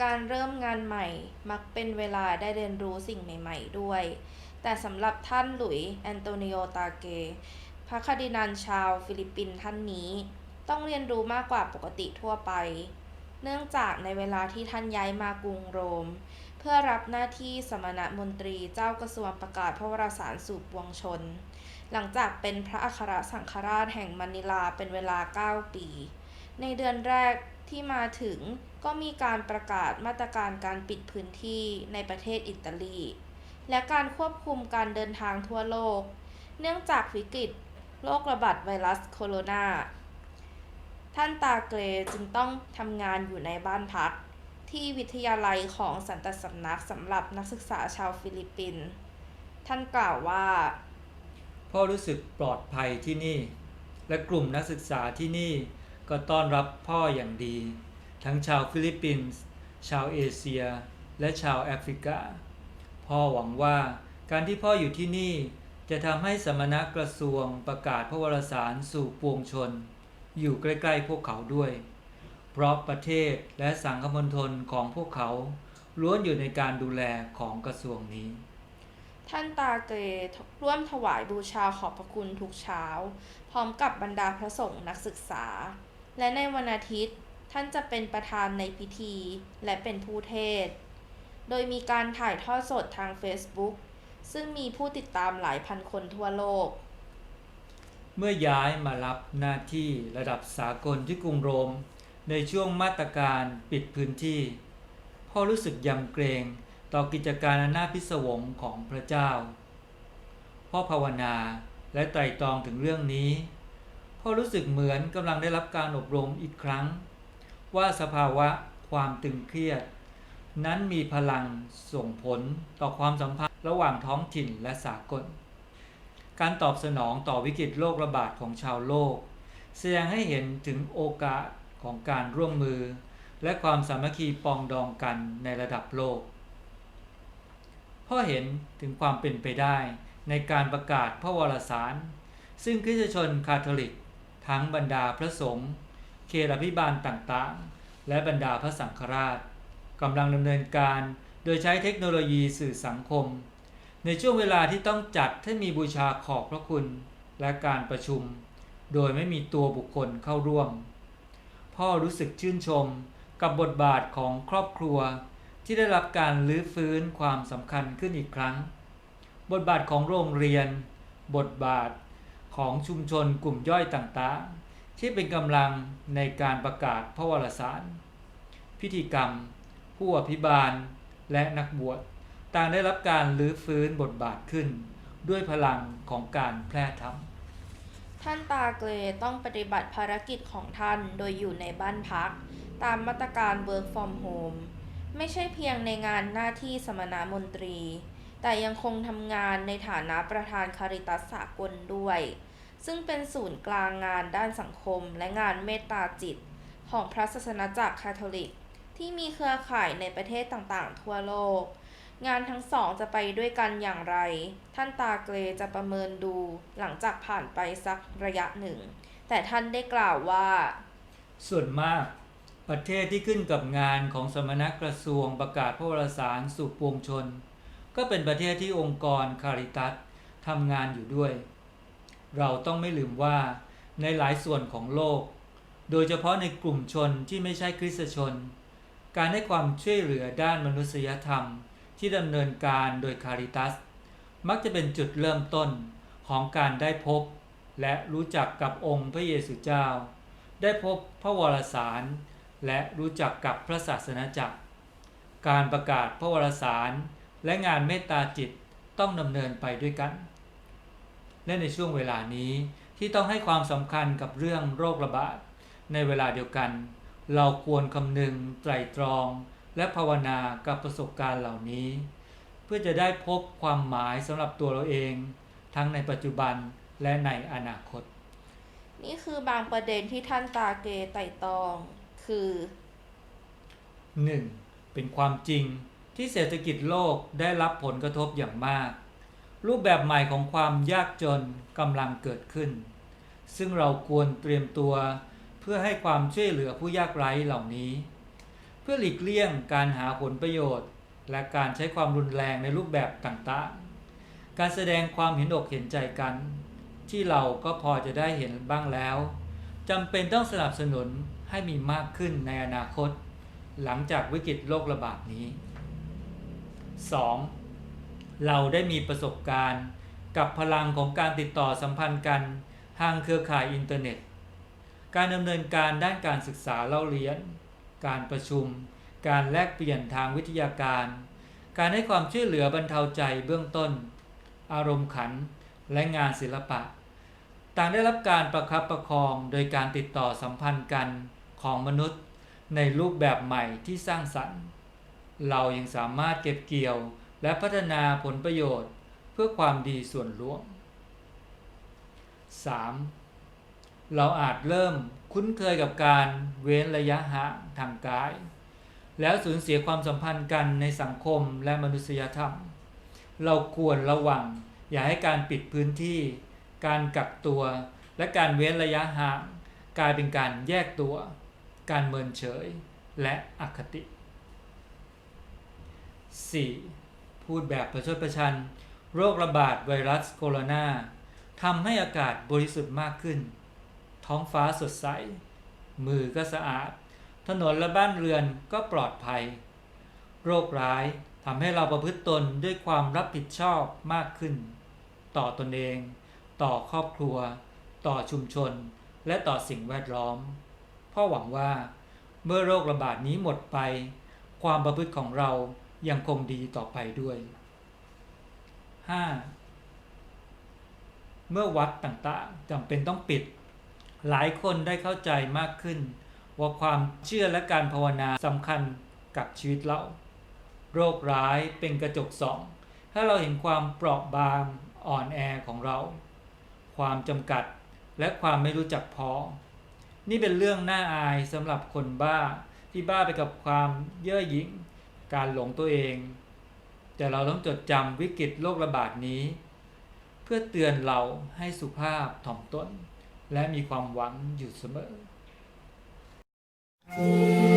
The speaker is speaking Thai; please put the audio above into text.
การเริ่มงานใหม่ มักเป็นเวลาได้เรียนรู้สิ่งใหม่ ๆ ด้วย แต่สำหรับท่านหลุยแอนโตนิโอตาเก พระคดินัลชาวฟิลิปปินส์ท่านนี้ ต้องเรียนรู้มากกว่าปกติทั่วไป เนื่องจากในเวลาที่ท่านย้ายมากรุงโรม เพื่อรับหน้าที่สมณมนตรีเจ้ากระทรวงประกาศพระวรสารสู่ปวงชน หลังจากเป็นพระอัครสังฆราชแห่งมะนิลาเป็นเวลา 9 ปี ในเดือนแรก ที่มาถึงก็มีการประกาศมาตรการการปิดพื้นที่ในประเทศอิตาลี และการควบคุมการเดินทางทั่วโลก เนื่องจากวิกฤตโรคระบาดไวรัสโคโรนาท่านตาเกรจึงต้องทำงานอยู่ในบ้านพัก ที่วิทยาลัยของสันตสำนักสำหรับนักศึกษาชาวฟิลิปปินส์ท่านกล่าวว่า พ่อรู้สึกปลอดภัยที่นี่ และกลุ่มนักศึกษาที่นี่ ก็ต้อนรับพ่ออย่างดี ทั้งชาวฟิลิปปินส์ชาวเอเชีย และชาวแอฟริกา พ่อหวังว่าการที่พ่ออยู่ที่นี่จะทำให้สมณกระทรวงประกาศพระวรสารสู่ปวงชน อยู่ใกล้ๆพวกเขาด้วย เพราะประเทศและสังคมณฑลของพวกเขาล้วนอยู่ในการดูแลของกระทรวงนี้ ท่านตาเกรร่วมถวายบูชาขอบพระคุณทุกเช้า พร้อมกับบรรดาพระสงฆ์นักศึกษา และในวันอาทิตย์ท่านจะเป็นประธานในพิธีและเป็นผู้เทศ โดยมีการถ่ายทอดสดทาง Facebook ซึ่งมีผู้ติดตามหลายพันคนทั่วโลก เมื่อย้ายมารับหน้าที่ระดับสากลที่กรุงโรม ในช่วงมาตรการปิดพื้นที่ พ่อรู้สึกยำเกรงต่อกิจการอันน่าพิศวงของพระเจ้า พ่อภาวนาและไตร่ตรองถึงเรื่องนี้ พ่อรู้สึกเหมือนกำลังได้รับการอบรมอีกครั้ง ว่าสภาวะความตึงเครียด นั้นมีพลังส่งผลต่อความสัมพันธ์ระหว่างท้องถิ่นและสากล การตอบสนองต่อวิกฤตโรคระบาดของชาวโลก แสดงให้เห็นถึงโอกาสของการร่วมมือ และความสามัคคีปองดองกันในระดับโลกพ่อเห็นถึงความเป็นไปได้ในการประกาศพระวรสาร ซึ่งคริสตชนคาทอลิก ทั้งบรรดาพระสงฆ์เขตอภิบาลต่างๆ และบรรดาพระสังฆราชกำลังดำเนินการโดยใช้เทคโนโลยีสื่อสังคม ในช่วงเวลาที่ต้องจัดให้มีบูชาขอบพระคุณและการประชุม โดยไม่มีตัวบุคคลเข้าร่วม พ่อรู้สึกชื่นชมกับบทบาทของครอบครัว ที่ได้รับการลื้อฟื้นความสำคัญขึ้นอีกครั้ง บทบาทของโรงเรียน บทบาท ของชุมชนกลุ่มย่อยต่างๆ ที่เป็นกำลังในการประกาศพระวรสาร พิธีกรรม ผู้อภิบาล และนักบวชต่างได้รับการลื้อฟื้นบทบาทขึ้น ด้วยพลังของการแพร่ธรรมท่านตาเกรต้องปฏิบัติภารกิจของท่านโดยอยู่ในบ้านพัก ตามมาตรการ Work from Home ไม่ใช่เพียงในงานหน้าที่สมณมนตรี แต่ยังคงทำงานในฐานะประธานคาริตัสสากลด้วย ซึ่งเป็นศูนย์กลางงานด้านสังคมและงานเมตตาจิต ของพระศาสนาจักรคาทอลิก ที่มีเครือข่ายในประเทศต่างๆ ทั่วโลก งานทั้งสองจะไปด้วยกันอย่างไร ท่านตาเกรจะประเมินดูหลังจากผ่านไปสักระยะหนึ่ง แต่ท่านได้กล่าวว่า ส่วนมากประเทศที่ขึ้นกับงานของสมณกระทรวงประกาศพระวรสารสู่ปวงชน ก็เป็นประเทศที่องค์กรคาริตัสทำงานอยู่ด้วย เราต้องไม่ลืมว่าในหลายส่วนของโลก โดยเฉพาะในกลุ่มชนที่ไม่ใช่คริสตชน การให้ความช่วยเหลือด้านมนุษยธรรมที่ดำเนินการโดยคาริตัส มักจะเป็นจุดเริ่มต้นของการได้พบ และรู้จักกับองค์พระเยซูเจ้า ได้พบพระวรสาร และรู้จักกับพระศาสนาจักร การประกาศพระวรสาร และงานเมตตาจิตต้องดำเนินไปด้วยกัน และในช่วงเวลานี้ที่ต้องให้ความสำคัญกับเรื่องโรคระบาด ในเวลาเดียวกัน เราควรคำนึงไตรตรอง และภาวนากับประสบการณ์เหล่านี้ เพื่อจะได้พบความหมายสำหรับตัวเราเอง ทั้งในปัจจุบันและในอนาคต นี่คือบางประเด็นที่ท่านตาเกรไต่ตรองคือ 1. เป็นความจริง ที่เศรษฐกิจโลกได้รับผลกระทบอย่างมาก รูปแบบใหม่ของความยากจนกำลังเกิดขึ้น ซึ่งเราควรเตรียมตัวเพื่อให้ความช่วยเหลือผู้ยากไร้เหล่านี้ เพื่อหลีกเลี่ยงการหาผลประโยชน์ และการใช้ความรุนแรงในรูปแบบต่างๆ การแสดงความเห็นอกเห็นใจกัน ที่เราก็พอจะได้เห็นบ้างแล้วจำเป็นต้องสนับสนุนให้มีมากขึ้นในอนาคต หลังจากวิกฤตโรคระบาดนี้ 2. เราได้มีประสบการณ์ กับพลังของการติดต่อสัมพันธ์กันทางเครือข่ายอินเทอร์เน็ต การดำเนินการด้านการศึกษาเล่าเรียน การประชุม การแลกเปลี่ยนทางวิทยาการ การให้ความช่วยเหลือบรรเทาใจเบื้องต้น อารมณ์ขัน และงานศิลปะ ต่างได้รับการประคับประคองโดยการติดต่อสัมพันธ์กันของมนุษย์ ในรูปแบบใหม่ที่สร้างสรรค์ เรายังสามารถเก็บเกี่ยวและพัฒนาผลประโยชน์เพื่อความดีส่วนรวม 3. เราอาจเริ่มคุ้นเคยกับการเว้นระยะห่างทางกาย แล้วสูญเสียความสัมพันธ์กันในสังคมและมนุษยธรรม เราควรระวังอย่าให้การปิดพื้นที่ การกักตัว และการเว้นระยะห่าง กลายเป็นการแยกตัว การเมินเฉย และอคติ 4. พูดแบบประชดประชัน โรคระบาดไวรัสโคโรนาทำให้อากาศบริสุทธิ์มากขึ้น ท้องฟ้าสดใส มือก็สะอาด ถนนและบ้านเรือนก็ปลอดภัย โรคร้ายทำให้เราประพฤติตนด้วยความรับผิดชอบมากขึ้น ต่อตนเอง ต่อครอบครัว ต่อชุมชน และต่อสิ่งแวดล้อม พ่อหวังว่า เมื่อโรคระบาดนี้หมดไป ความประพฤติของเรา ยังคงดีต่อไปด้วย 5. เมื่อวัดต่างๆจำเป็นต้องปิด หลายคนได้เข้าใจมากขึ้น ว่าความเชื่อและการภาวนาสำคัญกับชีวิตเรา โรคร้ายเป็นกระจกส่อง ถ้าเราเห็นความเปราะบางอ่อนแอของเรา ความจำกัดและความไม่รู้จักพอ นี่เป็นเรื่องน่าอายสำหรับคนบ้าที่บ้าไปกับความเย่อหยิ่ง การหลงตัวเอง แต่เราต้องจดจำวิกฤตโรคระบาดนี้ เพื่อเตือนเราให้สุภาพถ่อมตน และมีความหวังอยู่เสมอ Tina